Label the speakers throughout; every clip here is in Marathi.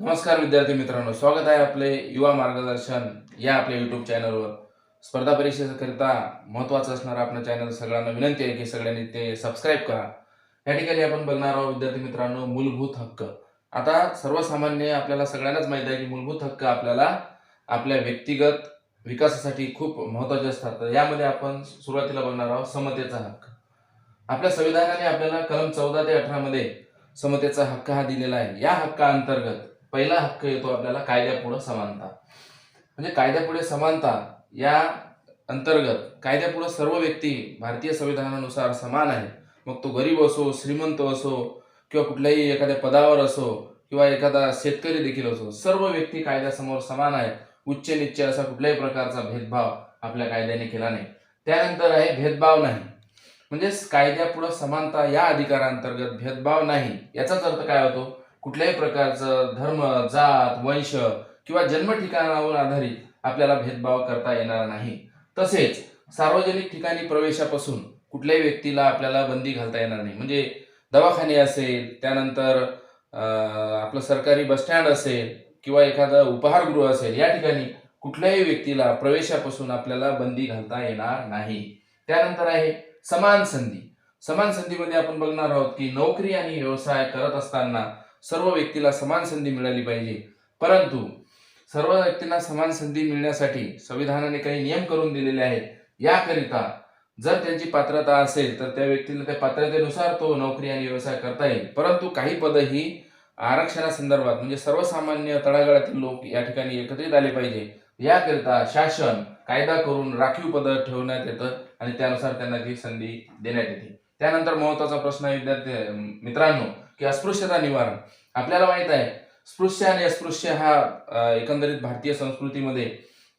Speaker 1: नमस्कार विद्यार्थी मित्रांनो स्वागत आहे आपले युवा मार्गदर्शन या आपल्या युट्यूब चॅनलवर स्पर्धा परीक्षेकरिता महत्त्वाचं असणारं आपलं चॅनल सगळ्यांना विनंती आहे की सगळ्यांनी ते सबस्क्राईब करा. या ठिकाणी आपण बघणार आहोत विद्यार्थी मित्रांनो मूलभूत हक्क. आता सर्वसामान्य आपल्याला सगळ्यांनाच माहीत आहे की मूलभूत हक्क आपल्याला आपल्या व्यक्तिगत विकासासाठी खूप महत्त्वाचे असतात. तर यामध्ये आपण सुरुवातीला बघणार आहोत समतेचा हक्क. आपल्या संविधानाने आपल्याला कलम चौदा ते अठरा मध्ये समतेचा हक्क हा दिलेला आहे. या हक्काअंतर्गत पहिला हक्क येतो आपल्याला कायद्यापुढं समानता. म्हणजे कायद्यापुढे समानता या अंतर्गत कायद्यापुढे सर्व व्यक्ती भारतीय संविधानानुसार समान आहे. मग तो गरीब असो श्रीमंत असो किंवा कुठल्याही एखाद्या पदावर असो किंवा एखादा शेतकरी देखील असो सर्व व्यक्ती कायद्यासमोर समान आहे. उच्च निच्च असा कुठल्याही प्रकारचा भेदभाव आपल्या कायद्याने केला नाही. त्यानंतर आहे भेदभाव नाही. म्हणजेच कायद्यापुढं समानता या अधिकारांतर्गत भेदभाव नाही. याचाच अर्थ काय होतो? कुठल्याही प्रकारचं धर्म जात वंश किंवा जन्म ठिकाणावर आधारित आपल्याला भेदभाव करता येणार नाही. तसेच सार्वजनिक ठिकाणी प्रवेशापासून कुठल्याही व्यक्तीला आपल्याला बंदी घालता येणार नाही. म्हणजे दवाखाने असेल त्यानंतर आपलं सरकारी बसस्टँड असेल किंवा एखादं उपहारगृह असेल या ठिकाणी कुठल्याही व्यक्तीला प्रवेशापासून आपल्याला बंदी घालता येणार नाही. त्यानंतर आहे समान संधी. समान संधीमध्ये आपण बघणार आहोत की नोकरी आणि व्यवसाय करत असताना सर्व व्यक्तीला समान संधी मिळाली पाहिजे. परंतु सर्व व्यक्तींना समान संधी मिळण्यासाठी संविधानाने काही नियम करून दिलेले आहेत. याकरिता जर त्यांची पात्रता असेल तर त्या व्यक्तीला त्या पात्रतेनुसार तो नोकरी आणि व्यवसाय करता येईल. परंतु काही पदं ही आरक्षणासंदर्भात म्हणजे सर्वसामान्य तळागाळातील लोक या ठिकाणी एकत्रित आले पाहिजे. याकरिता शासन कायदा करून राखीव पदं ठेवण्यात येतं आणि त्यानुसार त्यांना ती संधी देण्यात येते. त्यानंतर महत्त्वाचा प्रश्न आहे विद्यार्थी मित्रांनो की अस्पृश्यता निवारण. आपल्याला माहीत आहे स्पृश्य आणि अस्पृश्य हा एकंदरीत भारतीय संस्कृतीमध्ये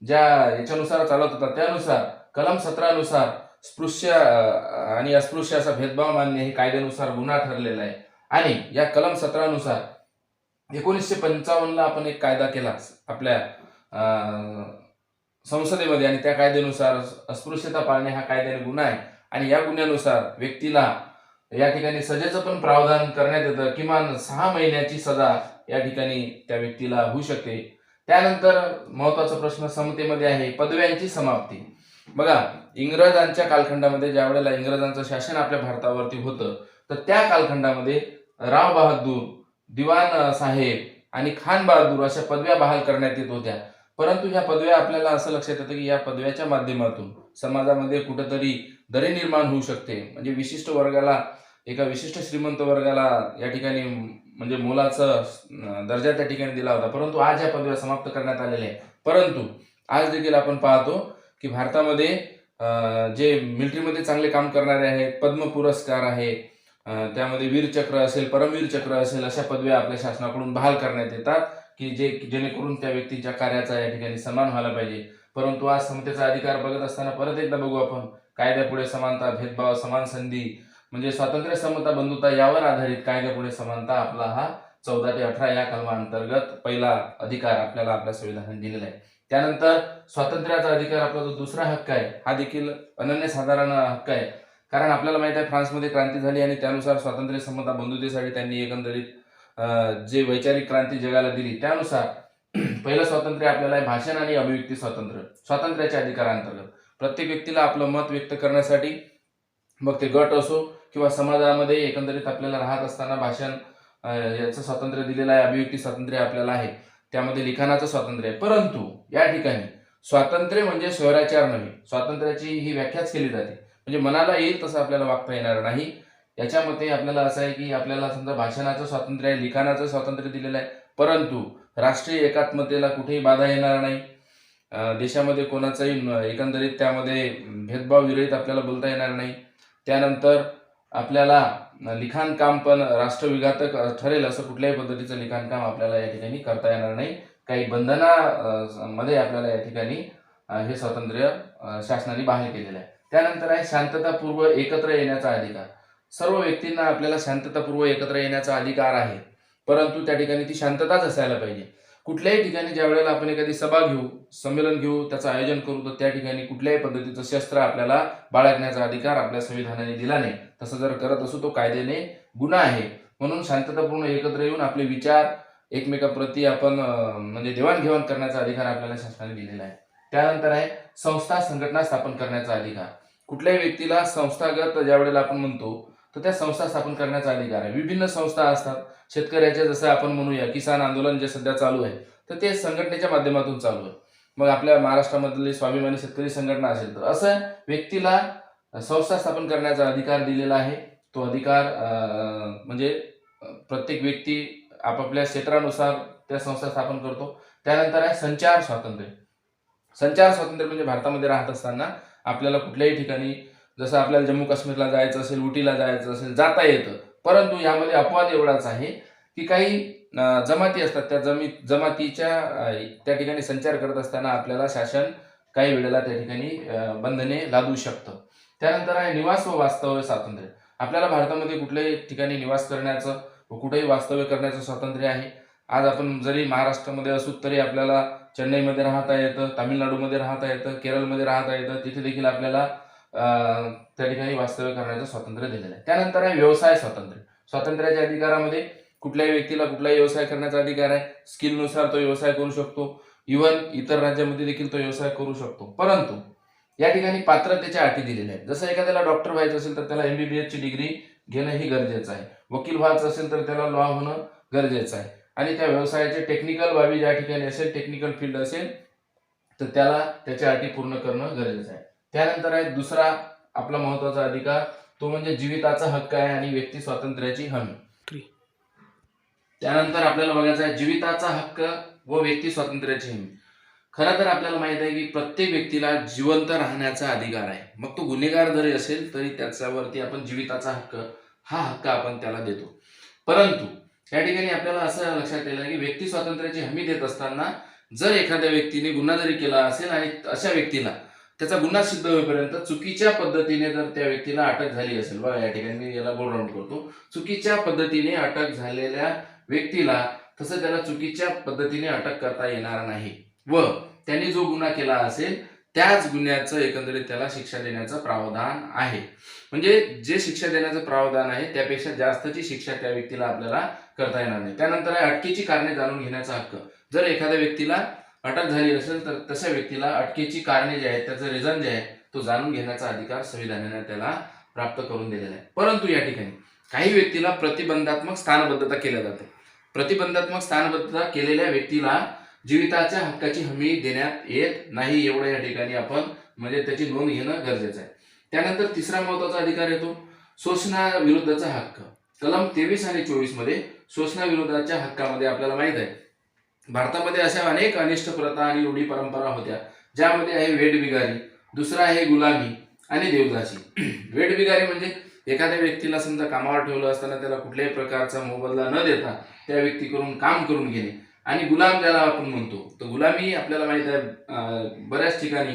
Speaker 1: ज्या याच्यानुसार चालत होता त्यानुसार कलम सतरानुसार स्पृश्य आणि अस्पृश्य असा भेदभाव मान्य हे कायद्यानुसार गुन्हा ठरलेला आहे. आणि या कलम सतरानुसार एकोणीसशे पंचावन्नला आपण एक कायदा केला आपल्या संसदेमध्ये आणि त्या कायद्यानुसार अस्पृश्यता पाळणे हा कायद्याने गुन्हा आहे. आणि या गुन्ह्यानुसार व्यक्तीला या ठिकाणी सजेचं पण प्रावधान करण्यात येतं. किमान सहा महिन्याची सजा या ठिकाणी त्या व्यक्तीला होऊ शकते. त्यानंतर महत्त्वाचा प्रश्न समतेमध्ये आहे. पदव्यांची समाप्ती. बघा इंग्रजांच्या कालखंडामध्ये ज्या वेळेला इंग्रजांचं शासन आपल्या भारतावरती होतं तर त्या कालखंडामध्ये राव बहादूर दिवाण साहेब आणि खान बहादूर अशा पदव्या बहाल करण्यात येत होत्या. परंतु ह्या पदव्या आपल्याला असं लक्षात येतं की या पदव्याच्या माध्यमातून समाजामध्ये कुठंतरी दरी निर्माण होऊ शकते. म्हणजे विशिष्ट वर्गाला एका विशिष्ट श्रीमंत वर्गाला या ठिकाणी म्हणजे मुलाचा दर्जा त्या ठिकाणी दिला होता. परंतु आज या पदव्या समाप्त करण्यात आलेल्या आहे परंतु आज देखील आपण पाहतो की भारतामध्ये जे मिलिटरीमध्ये चांगले काम करणारे आहेत पद्म पुरस्कार आहे त्यामध्ये वीरचक्र असेल परमवीर चक्र असेल अशा पदव्या आपल्या शासनाकडून बहाल करण्यात येतात की जे जेणेकरून त्या व्यक्तीच्या कार्याचा या ठिकाणी सन्मान व्हायला पाहिजे. परंतु आज समतेचा अधिकार बघत असताना परत एकदा बघू आपण कायद्यापुढे समानता भेदभाव समान संधी म्हणजे स्वातंत्र्य समता बंधुता यावर आधारित कायद्यापुढे समानता आपला हा चौदा ते अठरा या कलमाअंतर्गत पहिला अधिकार आपल्याला आपल्या संविधानाने दिलेला आहे. त्यानंतर स्वातंत्र्याचा अधिकार आपला जो दुसरा हक्क आहे हा देखील अनन्यसाधारण हक्क आहे. कारण आपल्याला माहीत आहे फ्रान्समध्ये क्रांती झाली आणि त्यानुसार स्वातंत्र्य समता बंधुतेसाठी त्यांनी एकंदरीत जे वैचारिक क्रांती जगाला दिली त्यानुसार पहिलं स्वातंत्र्य आपल्याला आहे भाषण आणि अभिव्यक्ती स्वातंत्र्य. स्वातंत्र्याच्या अधिकारांतर्गत. प्रत्येक व्यक्तीला आपलं मत व्यक्त करण्यासाठी मग ते गट असो किंवा समाजामध्ये एकंदरीत आपल्याला राहत असताना भाषण याचं स्वातंत्र्य दिलेलं आहे अभिव्यक्ती स्वातंत्र्य आपल्याला आहे. त्यामध्ये लिखाणाचं स्वातंत्र्य आहे. परंतु या ठिकाणी स्वातंत्र्य म्हणजे स्वैराचार नव्हे. स्वातंत्र्याची ही व्याख्याच केली जाते. म्हणजे मनाला येईल तसं आपल्याला वागता येणार नाही. याच्यामध्ये आपल्याला असं आहे की आपल्याला समजा भाषणाचं स्वातंत्र्य आहे लिखाणाचं स्वातंत्र्य दिलेलं आहे. परंतु राष्ट्रीय एकात्मतेला कुठेही बाधा येणार नाही. देशामध्ये कोणाचाही एकंदरीत त्यामध्ये भेदभाव विरहित आपल्याला बोलता येणार नाही. त्यानंतर आपल्याला लिखाण काम पण राष्ट्रविघातक ठरेल असं कुठल्याही पद्धतीचं लिखाण काम आपल्याला या ठिकाणी करता येणार नाही. काही बंधना मध्ये आपल्याला या ठिकाणी हे स्वातंत्र्य शासनाने बाहेर केलेलं आहे. त्यानंतर आहे शांततापूर्व एकत्र येण्याचा अधिकार. सर्व व्यक्तींना आपल्याला शांततापूर्व एकत्र येण्याचा अधिकार आहे. परंतु त्या ठिकाणी ती शांतताच असायला पाहिजे. कुठल्याही ठिकाणी ज्या वेळेला आपण एखादी सभा घेऊ संमेलन घेऊ त्याचं आयोजन करू तर त्या ठिकाणी कुठल्याही पद्धतीचं शस्त्र आपल्याला बाळगण्याचा अधिकार आपल्या संविधानाने दिला नाही. तसं जर करत असू तो कायद्याने गुन्हा आहे. म्हणून शांततापूर्ण एकत्र येऊन आपले विचार एकमेकाप्रती आपण म्हणजे देवाणघेवाण करण्याचा अधिकार आपल्याला शासनाने दिलेला आहे. त्यानंतर आहे संस्था संघटना स्थापन करण्याचा अधिकार. कुठल्याही व्यक्तीला संस्थागत ज्या वेळेला आपण म्हणतो तर त्या संस्था स्थापन करण्याचा अधिकार आहे. विभिन्न संस्था असतात. शेतकऱ्याच्या जसं आपण म्हणूया किसान आंदोलन जे सध्या चालू आहे तर ते संघटनेच्या माध्यमातून चालू आहे. मग आपल्या महाराष्ट्रामधली स्वाभिमानी शेतकरी संघटना असेल तर असं व्यक्तीला संस्था स्थापन करण्याचा अधिकार दिलेला आहे. तो अधिकार म्हणजे प्रत्येक व्यक्ती आपापल्या क्षेत्रानुसार त्या संस्था स्थापन करतो. त्यानंतर आहे संचार स्वातंत्र्य. संचार स्वातंत्र्य म्हणजे भारतामध्ये राहत असताना आपल्याला कुठल्याही ठिकाणी जसं आपल्याला जम्मू काश्मीरला जायचं असेल उटीला जायचं असेल जाता येतं. परंतु यामध्ये अपवाद एवढाच आहे की काही जमाती असतात त्या जमी जमातीच्या त्या ठिकाणी संचार करत असताना आपल्याला शासन काही वेळेला त्या ठिकाणी बंधने लादू शकतं. त्यानंतर आहे निवास व वास्तव्य स्वातंत्र्य. आपल्याला भारतामध्ये कुठल्याही ठिकाणी निवास करण्याचं व कुठेही वास्तव्य करण्याचं स्वातंत्र्य आहे. आज आपण जरी महाराष्ट्रामध्ये असू तरी आपल्याला चेन्नईमध्ये राहता येतं तामिळनाडूमध्ये राहता येतं केरळमध्ये राहता येतं तिथे देखील आपल्याला त्या ठिकाणी वास्तव्य करण्याचं स्वातंत्र्य दिलेलं आहे. त्यानंतर आहे व्यवसाय स्वातंत्र्य. स्वातंत्र्याच्या अधिकारामध्ये कुठल्याही व्यक्तीला कुठलाही व्यवसाय करण्याचा अधिकार आहे. स्किलनुसार तो व्यवसाय करू शकतो. इवन इतर राज्यामध्ये देखील तो व्यवसाय करू शकतो. परंतु या ठिकाणी पात्रतेच्या अटी दिलेल्या आहेत. जसं एखाद्याला डॉक्टर व्हायचं असेल तर त्याला एमबीबीएसची डिग्री घेणं ही गरजेचं आहे. वकील व्हायचं असेल तर त्याला लॉ होणं गरजेचं आहे. आणि त्या व्यवसायाचे टेक्निकल बाबी ज्या ठिकाणी असेल टेक्निकल फील्ड असेल तर त्याला त्याच्या अटी पूर्ण करणं गरजेचं आहे. त्यानंतर आहे दुसरा आपला महत्त्वाचा अधिकार तो म्हणजे जीविताचा हक्क आहे आणि व्यक्ती स्वातंत्र्याची हमी. त्यानंतर आपल्याला बघायचं आहे जीविताचा हक्क व व्यक्ती स्वातंत्र्याची हमी. खरं तर आपल्याला माहीत आहे की प्रत्येक व्यक्तीला जिवंत राहण्याचा अधिकार आहे. मग तो गुन्हेगार जरी असेल तरी त्याच्यावरती आपण जीविताचा हक्क हा हक्क आपण त्याला देतो. परंतु या ठिकाणी आपल्याला असं लक्षात येईल की व्यक्ती स्वातंत्र्याची हमी देत असताना जर एखाद्या व्यक्तीने गुन्हा जरी केला असेल आणि अशा व्यक्तीला त्याचा गुन्हा सिद्ध होईपर्यंत चुकीच्या पद्धतीने जर त्या व्यक्तीला अटक झाली असेल बघा या ठिकाणी मी याला गोल राऊंड करतो. चुकीच्या पद्धतीने अटक झालेल्या व्यक्तीला तसं त्याला चुकीच्या पद्धतीने अटक करता येणार नाही. व त्यांनी जो गुन्हा केला असेल त्याच गुन्ह्याचं एकंदरीत त्याला शिक्षा देण्याचं प्रावधान आहे. म्हणजे जे शिक्षा देण्याचं प्रावधान आहे त्यापेक्षा जास्तची शिक्षा त्या व्यक्तीला आपल्याला करता येणार नाही. त्यानंतर आहे अटकेची कारणे जाणून घेण्याचा हक्क. जर एखाद्या व्यक्तीला अटक झाली असेल तर तशा व्यक्तीला अटकेची कारणे जे आहेत त्याचं रिझन जे आहे तो जाणून घेण्याचा अधिकार संविधानाने त्याला प्राप्त करून दिलेला आहे. परंतु या ठिकाणी काही व्यक्तीला प्रतिबंधात्मक स्थानबद्धता केल्या जाते. प्रतिबंधात्मक स्थानबद्धता केलेल्या व्यक्तीला जीविताच्या हक्काची हमी देण्यात येत नाही एवढं या ठिकाणी आपण म्हणजे त्याची नोंद घेणं गरजेचं आहे. त्यानंतर तिसरा महत्त्वाचा अधिकार येतो शोषणाविरुद्धचा हक्क. कलम तेवीस आणि चोवीसमध्ये शोषणाविरोधाच्या हक्कामध्ये आपल्याला माहीत आहे भारतामध्ये अशा अनेक अनिष्ट प्रथा आणि रूढी परंपरा होत्या ज्यामध्ये आहे वेठबिगारी दुसरा आहे गुलामी आणि देवदासी. वेठबिगारी म्हणजे एखाद्या व्यक्तीला समजा कामावर ठेवलं असताना त्याला कुठल्याही प्रकारचा मोबदला न देता त्या व्यक्तीकडून काम करून घेणे. आणि गुलाम ज्याला आपण म्हणतो तर गुलामी आपल्याला माहीत आहे बऱ्याच ठिकाणी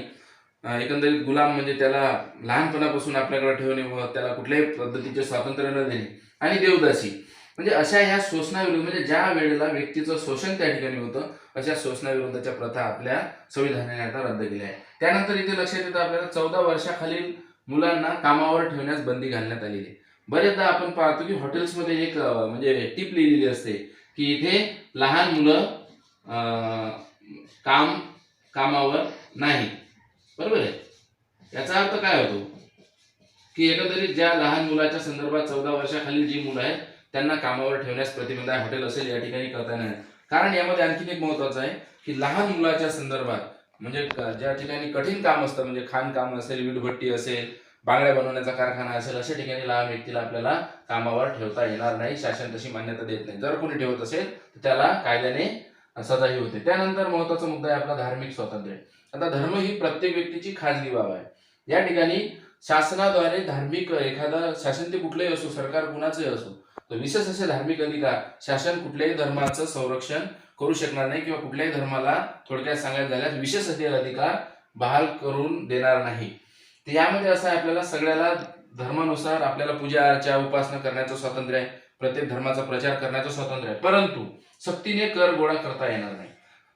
Speaker 1: एकंदरीत गुलाम म्हणजे त्याला लहानपणापासून आपल्याकडे ठेवणे व त्याला कुठल्याही पद्धतीचे स्वातंत्र्य न देणे. आणि देवदासी म्हणजे अशा ह्या शोषणाविरुद्ध म्हणजे ज्या वेळेला व्यक्तीचं शोषण त्या ठिकाणी होतं अशा शोषणाविरुद्धच्या प्रथा आपल्या संविधानाने आता रद्द केल्या आहे त्यानंतर इथे लक्षात येतं आपल्याला चौदा वर्षाखालील मुलांना कामावर ठेवण्यास बंदी घालण्यात आलेली आहे. बरेचदा आपण पाहतो की हॉटेल्समध्ये एक म्हणजे टीप लिहिलेली असते की इथे लहान मुलं काम कामावर नाही बरोबर आहे? याचा अर्थ काय होतो? की एकंदरीत ज्या लहान मुलाच्या संदर्भात चौदा वर्षाखालील जी मुलं आहेत त्यांना कामावर ठेवण्यास प्रतिबंध आहे. हॉटेल असेल या ठिकाणी करता येणार कारण यामध्ये आणखीन एक महत्वाचं आहे की लहान मुलाच्या संदर्भात म्हणजे ज्या ठिकाणी कठीण काम असतं म्हणजे खाणकाम असेल वीटभट्टी असेल बांगड्या बनवण्याचा कारखाना असेल अशा ठिकाणी लहान व्यक्तीला आपल्याला कामावर ठेवता येणार नाही. शासन तशी मान्यता देत नाही. जर कोणी ठेवत असेल तर त्याला कायद्याने सजाही होते. त्यानंतर महत्त्वाचा मुद्दा आहे आपला धार्मिक स्वातंत्र्य. आता धर्म ही प्रत्येक व्यक्तीची खाजगी बाब आहे. या ठिकाणी शासनाद्वारे धार्मिक एखादा शासन ते कुठलंही असो सरकार कुणाचंही असो तर विशेष असे धार्मिक अधिकार शासन कुठल्याही धर्माचं संरक्षण करू शकणार नाही किंवा कुठल्याही धर्माला थोडक्यात सांगायचं झाल्यास विशेष असे अधिकार बहाल करून देणार नाही. तर यामध्ये असं आहे आपल्याला सगळ्याला धर्मानुसार आपल्याला पूजा अर्चा उपासना करण्याचं स्वातंत्र्य आहे. प्रत्येक धर्माचा प्रचार करण्याचं स्वातंत्र्य आहे. परंतु सक्तीने कर गोळा करता येणार नाही.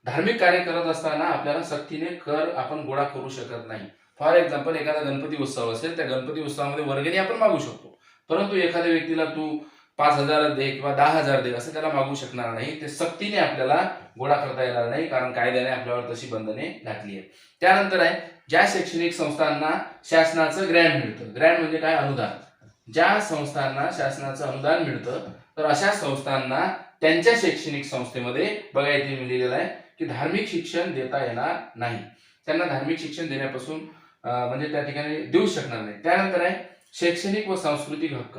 Speaker 1: धार्मिक कार्य करत असताना आपल्याला सक्तीने कर आपण गोळा करू शकत नाही. फॉर एक्झाम्पल एखादा गणपती उत्सव असेल त्या गणपती उत्सवामध्ये वर्गणी आपण मागू शकतो. परंतु एखाद्या व्यक्तीला तू पाच हजार दे किंवा दहा हजार दे असं त्याला मागू शकणार नाही. ते सक्तीने आपल्याला गोळा करता येणार नाही कारण कायद्याने आपल्यावर तशी बंधने घातली आहे त्यानंतर आहे ज्या शैक्षणिक संस्थांना शासनाचं ग्रँड मिळतं ग्रँड म्हणजे काय? अनुदान. ज्या संस्थांना शासनाचं अनुदान मिळतं तर अशा संस्थांना त्यांच्या शैक्षणिक संस्थेमध्ये बघा इथे लिहिलेलं आहे की धार्मिक शिक्षण देता येणार नाही. त्यांना धार्मिक शिक्षण देण्यापासून म्हणजे त्या ठिकाणी देऊ शकणार नाही. त्यानंतर आहे शैक्षणिक व सांस्कृतिक हक्क.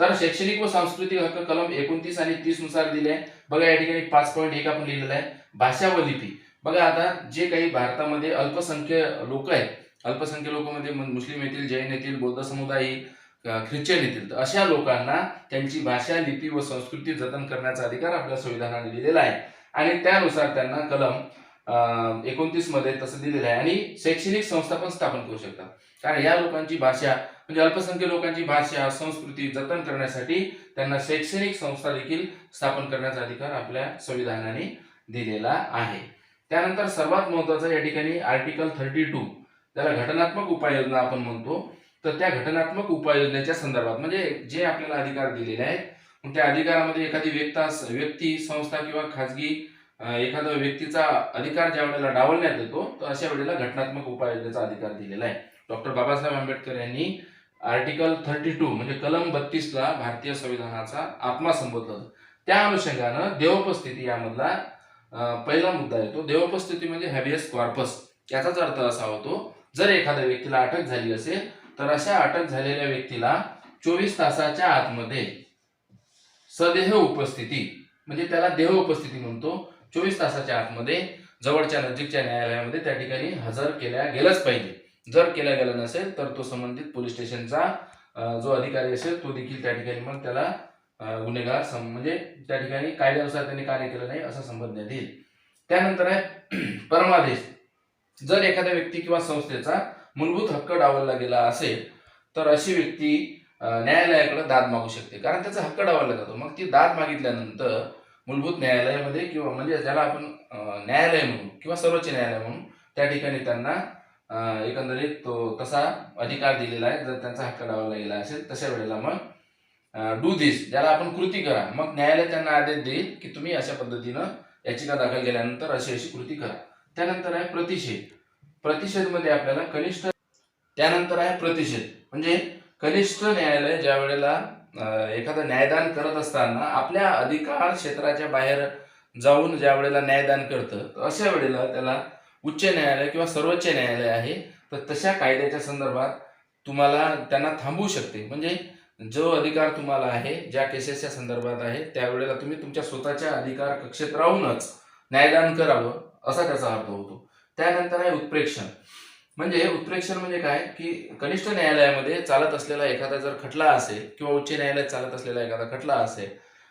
Speaker 1: तर शैक्षणिक व सांस्कृतिक हक्क कलम एकोणतीस आणि तीसनुसार दिले आहे. बघा या ठिकाणी पाच पॉईंट एक आपण लिहिलेलं आहे. भाषा व लिपी. बघा आता जे काही भारतामध्ये अल्पसंख्य लोक आहेत अल्पसंख्य लोकांमध्ये म- मुस्लिम येतील जैन येतील बौद्ध समुदाय ख्रिश्चन येतील तर अशा लोकांना त्यांची भाषा लिपी व संस्कृती जतन करण्याचा अधिकार आपल्या संविधानाने दिलेला आहे. आणि त्यानुसार त्यांना कलम एकोणतीसमध्ये तसं दिलेलं आहे. आणि शैक्षणिक संस्था पण स्थापन करू शकतात. कारण या लोकांची भाषा म्हणजे अल्पसंख्य लोकांची भाषा संस्कृती जतन करण्यासाठी त्यांना शैक्षणिक संस्था देखील स्थापन करण्याचा अधिकार आपल्या संविधानाने दिलेला आहे. त्यानंतर सर्वात महत्वाचं या ठिकाणी आर्टिकल थर्टी टू त्याला घटनात्मक उपाययोजना आपण म्हणतो तर त्या घटनात्मक उपाययोजनेच्या संदर्भात म्हणजे जे आपल्याला अधिकार दिलेले आहेत त्या अधिकारामध्ये एखादी व्यक्ता व्यक्ती संस्था किंवा खाजगी एखाद्या व्यक्तीचा अधिकार ज्या वेळेला डावलण्यात येतो तर अशा वेळेला घटनात्मक उपाययोजनेचा अधिकार दिलेला आहे. डॉक्टर बाबासाहेब आंबेडकर यांनी आर्टिकल थर्टी टू म्हणजे कलम बत्तीसला भारतीय संविधानाचा आत्मा संबोधला त्या अनुषंगानं देवोपस्थिती यामधला पहिला मुद्दा येतो. देवोपस्थिती म्हणजे हॅबियस कॉर्पस याचाच अर्थ असा होतो जर एखाद्या व्यक्तीला अटक झाली असेल तर अशा अटक झालेल्या व्यक्तीला चोवीस तासाच्या आतमध्ये सदेह उपस्थिती म्हणजे त्याला देह उपस्थिती म्हणतो चोवीस तासाच्या आतमध्ये जवळच्या नजीकच्या न्यायालयामध्ये त्या ठिकाणी हजर केल्या गेलंच पाहिजे. जर केला गेलं नसेल तर तो संबंधित पोलीस स्टेशनचा जो अधिकारी असेल तो देखील त्या ठिकाणी मग त्याला गुन्हेगार सम म्हणजे त्या ठिकाणी कायद्यानुसार त्यांनी कार्य केलं नाही असं संबंधण्यात येईल त्यानंतर आहे परमादेश. जर एखाद्या व्यक्ती किंवा संस्थेचा मूलभूत हक्क डावलला गेला असेल तर अशी व्यक्ती न्यायालयाकडे दाद मागू शकते. कारण त्याचा हक्क डावलला जातो. मग ती दाद मागितल्यानंतर मूलभूत न्यायालयामध्ये किंवा म्हणजे ज्याला आपण न्यायालय म्हणू किंवा सर्वोच्च न्यायालय म्हणून त्या ठिकाणी त्यांना एकंदरीत तो तसा अधिकार दिलेला आहे. जर त्यांचा हक्क डावला गेला असेल तशा वेळेला मग डू दिस ज्याला आपण कृती करा. मग न्यायालय त्यांना आदेश देईल की तुम्ही अशा पद्धतीनं याचिका दाखल केल्यानंतर अशी अशी कृती करा. त्यानंतर आहे प्रतिषेध. प्रतिषेधमध्ये आपल्याला कनिष्ठ त्यानंतर आहे प्रतिषेध. म्हणजे कनिष्ठ न्यायालय ज्या वेळेला एखादं न्यायदान करत असताना आपल्या अधिकार क्षेत्राच्या बाहेर जाऊन ज्या वेळेला न्यायदान करतं अशा वेळेला त्याला उच्च न्यायालय किंवा सर्वोच्च न्यायालय आहे तर तशा कायद्याच्या संदर्भात तुम्हाला त्यांना थांबवू शकते. म्हणजे जो अधिकार तुम्हाला आहे ज्या केसेसच्या संदर्भात आहे त्यावेळेला तुम्ही तुमच्या स्वतःच्या अधिकार कक्षेत राहूनच न्यायदान करावं असा त्याचा अर्थ होतो. त्यानंतर आहे उत्प्रेक्षण. म्हणजे उत्प्रेक्षण म्हणजे काय? की कनिष्ठ न्यायालयामध्ये चालत असलेला एखादा जर खटला असेल किंवा उच्च न्यायालयात चालत असलेला एखादा खटला असेल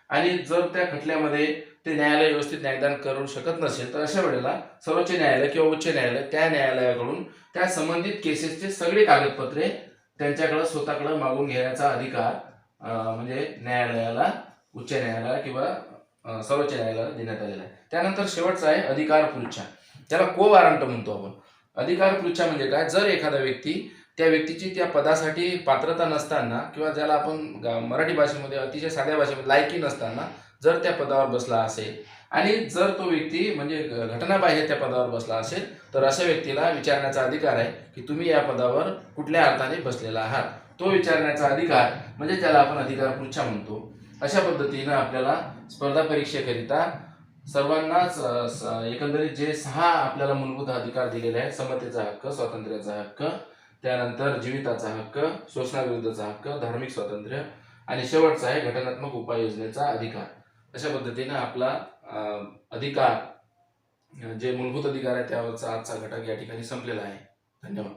Speaker 1: आणि जर त्या खटल्यामध्ये ते न्यायालय व्यवस्थित न्यायदान करू शकत नसेल तर अशा वेळेला सर्वोच्च न्यायालय किंवा उच्च न्यायालय त्या न्यायालयाकडून त्या संबंधित केसेसचे सगळे कागदपत्रे त्यांच्याकडे स्वतःकडे मागून घेण्याचा अधिकार म्हणजे न्यायालयाला उच्च न्यायालयाला किंवा सर्वोच्च न्यायालयाला देण्यात आलेला आहे. त्यानंतर शेवटचा आहे अधिकार पृच्छा. त्याला को वारंट म्हणतो आपण. अधिकार पृच्छा म्हणजे काय? जर एखादा व्यक्ती त्या व्यक्तीची त्या पदासाठी पात्रता नसताना किंवा ज्याला आपण मराठी भाषेमध्ये अतिशय साध्या भाषेमध्ये लायकी नसताना जर त्या पदावर बसला असेल आणि जर तो व्यक्ती म्हणजे घटनाबाह्य त्या पदावर बसला असेल तर अशा व्यक्तीला विचारण्याचा अधिकार आहे की तुम्ही या पदावर कुठल्या अर्थाने बसलेला आहात. तो विचारण्याचा अधिकार म्हणजे ज्याला आपण अधिकार पृच्छा म्हणतो अशा पद्धतीनं आपल्याला स्पर्धा परीक्षेकरिता सर्वांनाच एकंदरीत जे सहा आपल्याला मूलभूत अधिकार दिलेले आहेत समतेचा हक्क स्वातंत्र्याचा हक्क त्यानंतर जीविताचा हक्क शोषणाविरुद्धचा हक्क धार्मिक स्वातंत्र्य आणि शेवटचा आहे घटनात्मक उपाययोजनेचा अधिकार. अशा पद्धतीने आपला अधिकार जे मूलभूत अधिकार आहे त्यावरचा आजचा घटक या ठिकाणी संपलेला आहे. धन्यवाद.